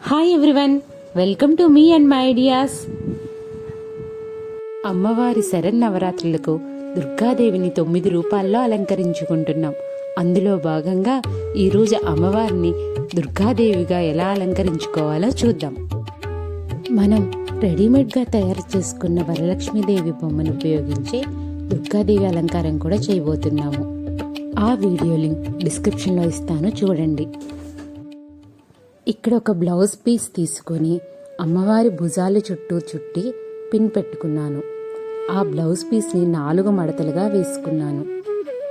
Hi everyone welcome to me and my ideas అమ్మవారి శరన్నవరాత్రులకు దుర్గాదేవిని తొమ్మిది రూపాల్లో అలంకరించుకుంటున్నాం. అందులో భాగంగా ఈరోజు అమ్మవారిని దుర్గాదేవిగా ఎలా అలంకరించుకోవాలో చూద్దాం. మనం రెడీమేడ్గా తయారు చేసుకున్న వరలక్ష్మీదేవి బొమ్మను ఉపయోగించి దుర్గాదేవి అలంకారం కూడా చేయబోతున్నాము. ఆ వీడియో లింక్ డిస్క్రిప్షన్లో ఇస్తాను చూడండి. ఇక్కడ ఒక బ్లౌజ్ పీస్ తీసుకొని అమ్మవారి భుజాల చుట్టూ చుట్టి పిన్ పెట్టుకున్నాను. ఆ బ్లౌజ్ పీస్ని నాలుగు మడతలుగా వేసుకున్నాను.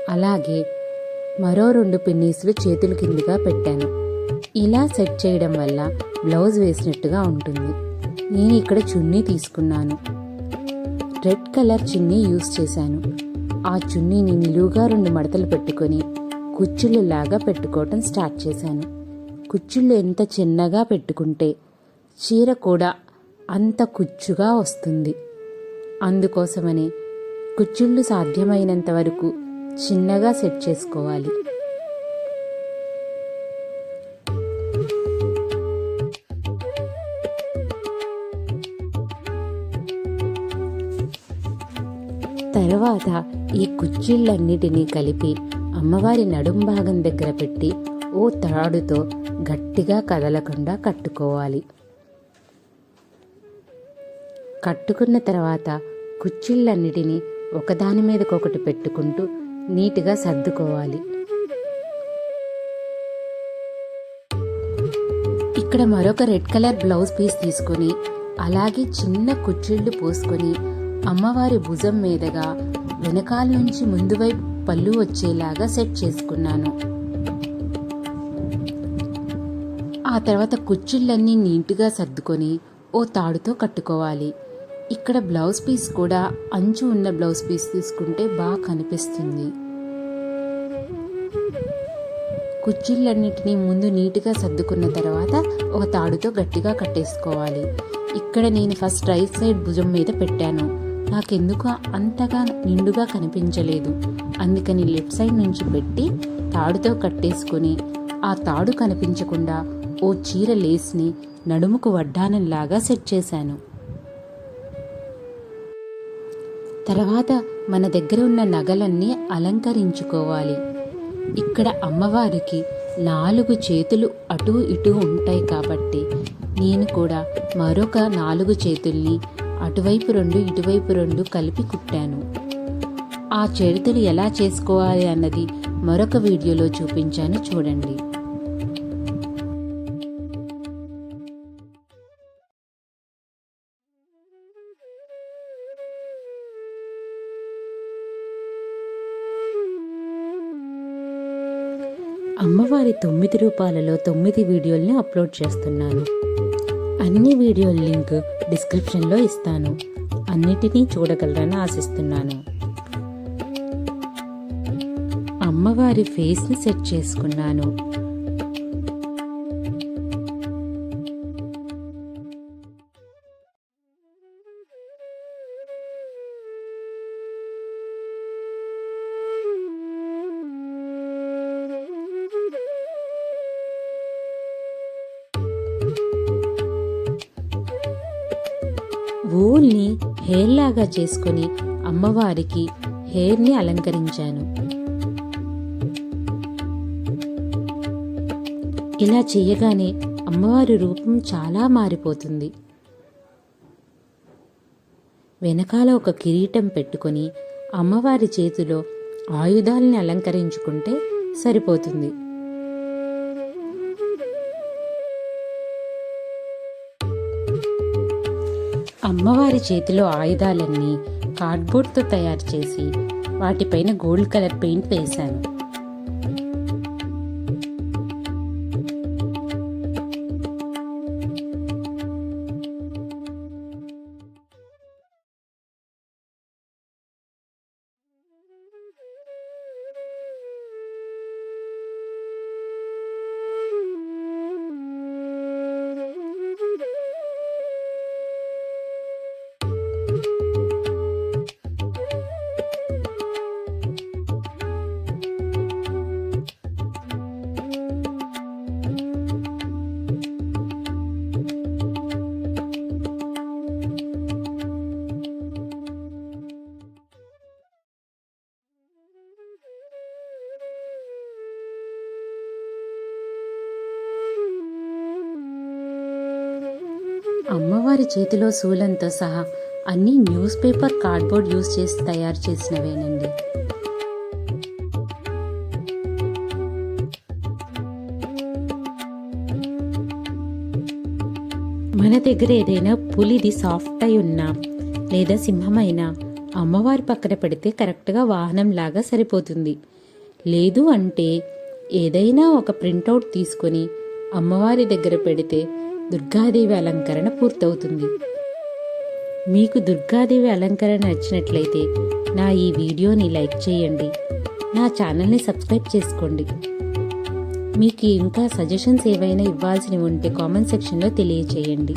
అలాగే మరో రెండు పిన్నీసులు చేతుల కిందిగా పెట్టాను. ఇలా సెట్ చేయడం వల్ల బ్లౌజ్ వేసినట్టుగా ఉంటుంది. నేను ఇక్కడ చున్నీ తీసుకున్నాను. రెడ్ కలర్ చున్నీ యూస్ చేశాను. ఆ చున్నీని నిలువుగా రెండు మడతలు పెట్టుకొని కుచ్చులు లాగా పెట్టుకోవటం స్టార్ట్ చేశాను. కుచ్చుళ్ళు ఎంత చిన్నగా పెట్టుకుంటే చీర కూడా అంత కుచ్చుగా వస్తుంది. అందుకోసమని కుచ్చుళ్ళు సాధ్యమైనంత వరకు చిన్నగా సెట్ చేసుకోవాలి. తర్వాత ఈ కుచ్చిళ్ళన్నిటినీ కలిపి అమ్మవారి నడుం భాగం దగ్గర పెట్టి ఓ తాడుతో గట్టిగా కదలకుండా కట్టుకోవాలి. కట్టుకున్న తర్వాత కుచ్చిళ్ళన్నిటినీ ఒకదాని మీదకొకటి పెట్టుకుంటూ నీట్గా సర్దుకోవాలి. ఇక్కడ మరొక రెడ్ కలర్ బ్లౌజ్ పీస్ తీసుకొని అలాగే చిన్న కుచ్చిళ్ళు పోసుకొని అమ్మవారి భుజం మీదగా వెనకాల నుంచి ముందు వైపు పళ్ళు వచ్చేలాగా సెట్ చేసుకున్నాను. ఆ తర్వాత కుచ్చిళ్ళన్నీ నీట్గా సర్దుకొని ఓ తాడుతో కట్టుకోవాలి. ఇక్కడ బ్లౌజ్ పీస్ కూడా అంచు ఉన్న బ్లౌజ్ పీస్ తీసుకుంటే బాగా కనిపిస్తుంది. కుచ్చిళ్ళన్నిటినీ ముందు నీట్గా సర్దుకున్న తర్వాత ఒక తాడుతో గట్టిగా కట్టేసుకోవాలి. ఇక్కడ నేను ఫస్ట్ రైట్ సైడ్ భుజం మీద పెట్టాను. నాకెందుకు అంతగా నిండుగా కనిపించలేదు. అందుకని లెఫ్ట్ సైడ్ నుంచి పెట్టి తాడుతో కట్టేసుకొని ఆ తాడు కనిపించకుండా ఓ చీర లేస్ని నడుముకు వడ్డానంలాగా సెట్ చేశాను. తర్వాత మన దగ్గర ఉన్న నగలన్నీ అలంకరించుకోవాలి. ఇక్కడ అమ్మవారికి నాలుగు చేతులు అటు ఇటు ఉంటాయి కాబట్టి నేను కూడా మరొక నాలుగు చేతుల్ని అటువైపు రెండు ఇటువైపు రెండు కలిపి కుట్టాను. ఆ చేతులు ఎలా చేసుకోవాలి అన్నది మరొక వీడియోలో చూపించాను చూడండి. అమ్మవారి తొమ్మిది రూపాలలో తొమ్మిది వీడియోల్ని అప్లోడ్ చేస్తున్నాను. అన్ని వీడియోల లింక్ డిస్క్రిప్షన్లో ఇస్తాను. అన్నిటినీ చూడగలరని ఆశిస్తున్నాను. అమ్మవారి ఫేస్ని సెట్ చేసుకున్నాను. ఊల్ని హెయిర్ లాగా చేసుకొని అమ్మవారికి హెయిర్ని అలంకరించాను. ఇలా చేయగానే అమ్మవారి రూపం చాలా మారిపోతుంది. వెనకాల ఒక కిరీటం పెట్టుకొని అమ్మవారి చేతిలో ఆయుధాలని అలంకరించుకుంటే సరిపోతుంది. అమ్మవారి చేతిలో ఆయుధాలన్నీ కార్డ్బోర్డ్తో తయారు చేసి వాటిపైన గోల్డ్ కలర్ పెయింట్ వేశాను. అమ్మవారి చేతిలో శూలంతో సహా అన్ని న్యూస్ పేపర్ కార్డ్బోర్డ్ యూస్ చేసి తయారు చేసినవేనండి. మన దగ్గర ఏదైనా పులిది సాఫ్ట్ అయి ఉన్నా లేదా సింహమైనా అమ్మవారి పక్కన పెడితే కరెక్ట్గా వాహనం లాగా సరిపోతుంది. లేదు అంటే ఏదైనా ఒక ప్రింటౌట్ తీసుకొని అమ్మవారి దగ్గర పెడితే దుర్గాదేవి అలంకరణ పూర్తవుతుంది. మీకు దుర్గాదేవి అలంకరణ నచ్చినట్లయితే నా ఈ వీడియోని లైక్ చేయండి. నా ఛానల్ని సబ్స్క్రైబ్ చేసుకోండి. మీకు ఇంకా సజెషన్స్ ఏవైనా ఇవ్వాల్సినవి ఉంటే కామెంట్ సెక్షన్లో తెలియచేయండి.